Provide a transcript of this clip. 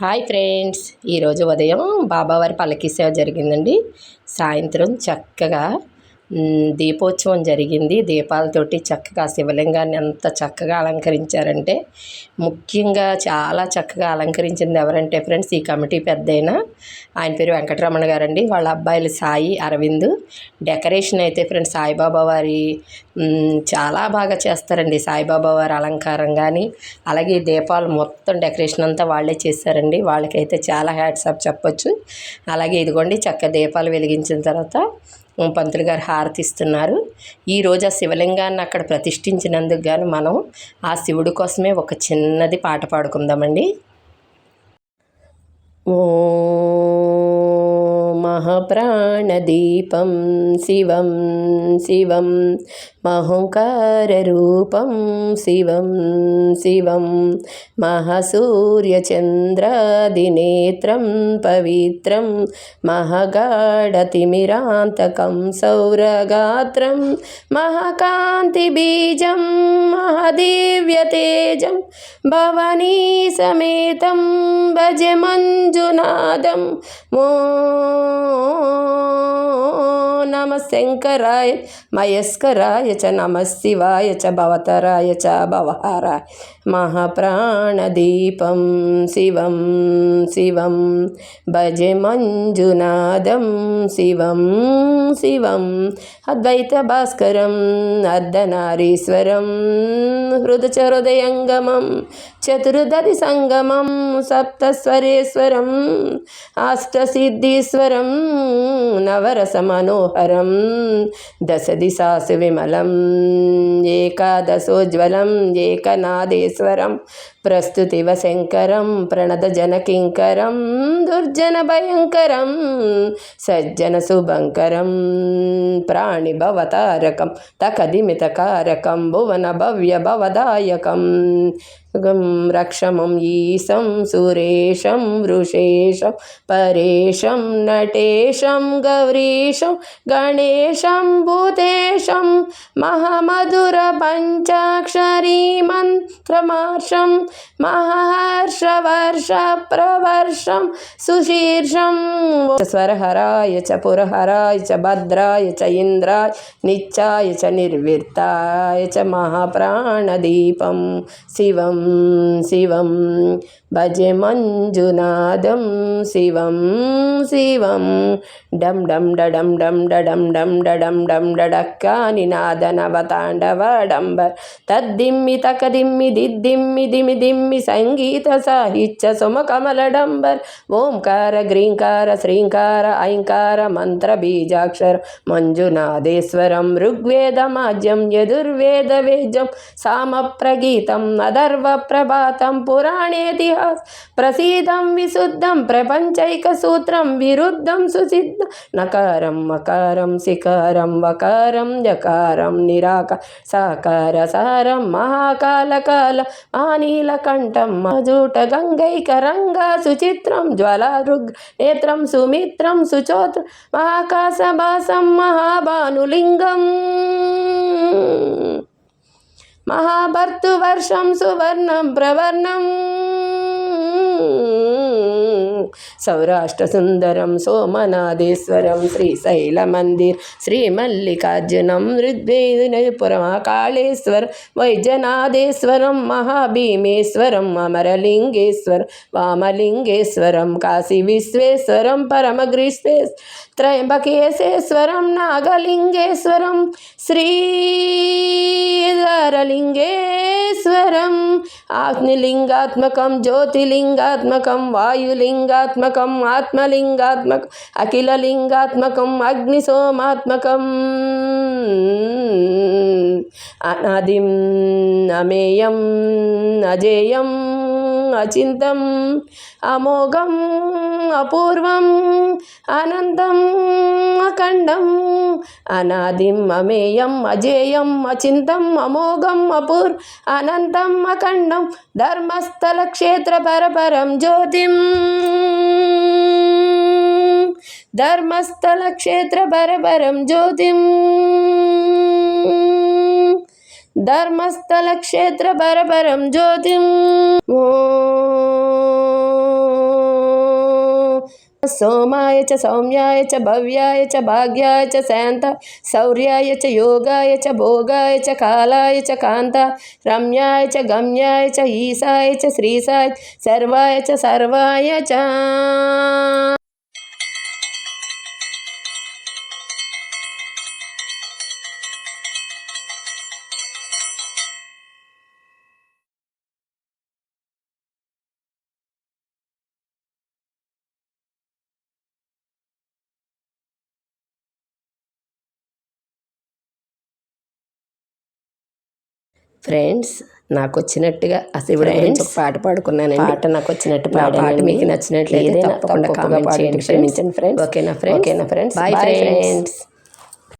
Hi friends. ఈరోజు ఉదయం బాబావారి పల్లకి సేవ జరిగిందండి. సాయంత్రం చక్కగా దీపోత్సవం జరిగింది. దీపాలతోటి చక్కగా శివలింగాన్ని ఎంత చక్కగా అలంకరించారంటే ముఖ్యంగా చాలా చక్కగా అలంకరించింది ఎవరంటే ఫ్రెండ్స్ ఈ కమిటీ పెద్దయిన ఆయన పేరు వెంకటరమణ గారండి. వాళ్ళ అబ్బాయిలు సాయి అరవింద్. డెకరేషన్ అయితే ఫ్రెండ్స్ సాయిబాబా వారి చాలా బాగా చేస్తారండి. సాయిబాబా వారి అలంకారం కానీ అలాగే ఈ దీపాలు మొత్తం డెకరేషన్ అంతా వాళ్ళే చేశారండి. వాళ్ళకైతే చాలా హ్యాట్సాప్ చెప్పొచ్చు. అలాగే ఇదిగోండి చక్క దీపాలు వెలిగించిన తర్వాత పంతులు గారు హారతి ఇస్తున్నారు ఈరోజు ఆ శివలింగాన్ని అక్కడ ప్రతిష్ఠించినందుకు గాను మనం ఆ శివుడి కోసమే ఒక చిన్నది పాట పాడుకుందామండి. ఓ మహాప్రాణదీపం శివం శివం. మహోంకారరూపం శివం శివం. మహసూర్యచంద్రాదినేత్రం పవిత్రం. మహగాఢతిమిరాంతకం సౌరగాత్రం మహకాంతిబీజం మహదివ్యతేజం భవనీ సమేతం భజ మంజునాదం ఓ నమ శంకరాయ మయస్కరాయ చ నమ శివాయ చ భవతరాయ చ భవహారాయ మహాప్రాణదీపం శివం శివం భజ మంజునాదం శివం శివం అద్వైత భాస్కరం అర్ధనారీశ్వరం హృదయ హృదయంగమం చతుర్దది సంగమం సప్తస్వరేశ్వరం అష్టసిద్ధీశ్వరం నవరస మనోహరం దశ దిశాసు విమలం ఏకాదశోజ్వలం ఏకనాదేశ్వరం ప్రస్తుతివ శంకరం ప్రణద జనకింకరం దుర్జన భయంకరం సజ్జన శుభంకరం ప్రాణి భవతారకం తకదిమితకారకం భువన భవ్య భవదాయకం गं रक्षमं ईशं सुरेशं वृषेशं परेशं नटेशं गौरीशं गणेशं भूतेशं महामधुरपञ्चाक्षरीमन्त्रमार्षं महाहर्षवर्षप्रवर्षं सुशीर्षं स्वरहराय च पुरहराय च भद्राय च इन्द्राय नित्याय च निर्वृत्ताय च महाप्राणदीपं शिवं శివం. భజే మంజునాదం శివం శివం. డం డం డడం డం డడం డం డడం డం డడక్కా నినాద నవతాండవ డంబర్ తద్దిమ్మి తకదిమ్మి దిద్దిమ్మి దిమి దిమ్మి సంగీత సాహిత్య సుమకమల డంబర్ ఓంకార గ్రీంకార శ్రీంకార ఐంకార మంత్ర బీజాక్షర మంజునాదేశ్వరం ఋగ్వేదమాజ్యం యదుర్వేద వేద్యం సామ ప్రగీతం అధర్వ ప్రభాతం పురాణేతిహాస్ ప్రసీదం విశుద్ధం ప్రపంచైక సూత్రం విరుద్ధం సుసిద్ధ. నకారం మకారం శికారం వకారం యకారం నిరాక సాకార సారం మహాకాలకాల ఆనీలకంఠం మజూట గంగైక రంగా సుచిత్రం జ్వలారుగ్ నేత్రం సుమిత్రం సుచోత్ర మహాకాశభాసం మహాభానులింగం. महाभर्तुवर्षं सुवर्णं प्रवर्णम्। సౌరాష్ట్రసుందరం సోమనాథేశ్వరం శ్రీశైల మందిర్ శ్రీశైలమందిర్ శ్రీమల్లికార్జునం ఋద్వేదినపురమకాళేశ్వర వైద్యనాథేశ్వరం మహాభీమేశ్వరం అమరలింగేశ్వర వామలింగేశ్వరం కాశీ విశ్వేశ్వరం పరమగ్రీశ్వేశ్వర త్రయంబకేశేశ్వరం నాగలింగేశ్వరం శ్రీధరలింగేశ్వరం ఆగ్నిలింగాత్మకం జ్యోతిలింగాత్మకం వాయులింగ లింగాత్మకం వాయులింగాత్మకం ఆత్మలింగాత్మకం అఖిలలింగాత్మకం అగ్నిసోమాత్మకం. అనాదిం అమేయం అజేయం అచింతం అమోఘం అపూర్వం అనంతం అఖండం. అనాదిం అమేయం అజేయం అచింతం అమోఘం అపూర్ అనంతం అఖండం ధర్మస్థల క్షేత్ర పరపరం జ్యోతిం. ధర్మస్థల క్షేత్ర పరపరం జ్యోతిం. ధర్మస్థల క్షేత్ర పరపరం జ్యోతిం. ఓ సోమాయ చ సౌమ్యాయ చ భవ్యాయ చ భాగ్యాయ చ శాంత శౌర్యాయ చ యోగాయ చ భోగాయ చ కాలాయ చ కాంత రమ్యాయ చ గమ్యాయ చ ఈశాయ చ శ్రీసాయ సర్వాయ చ సర్వాయ చ ఫ్రెండ్స్ నాకు వచ్చినట్టుగా ఒక పాట పాడుకున్నాను పాట నాకు వచ్చినట్టు పాట మీకు నచ్చినట్లయితే తప్పకుండా కామెంట్ చేయండి ఫ్రెండ్స్ ఓకేనా ఫ్రెండ్స్ ఓకేనా ఫ్రెండ్స్ బాయ్ ఫ్రెండ్స్